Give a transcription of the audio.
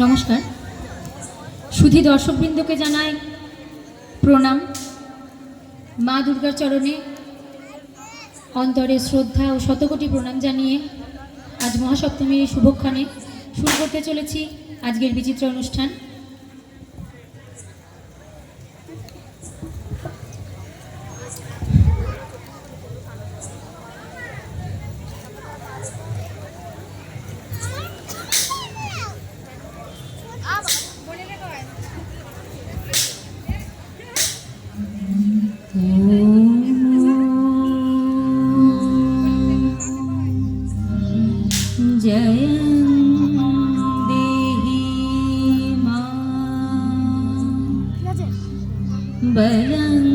নমস্কার। শুধু দর্শকবৃন্দকে জানায় প্রণাম। মা দুর্গার চরণে অন্তরে শ্রদ্ধা ও শতকোটি প্রণাম জানিয়ে আজ মহাসপ্তমীর শুভক্ষণে শুরু করতে চলেছি আজকের বিচিত্র অনুষ্ঠান। അമ്പലങ്ങൾ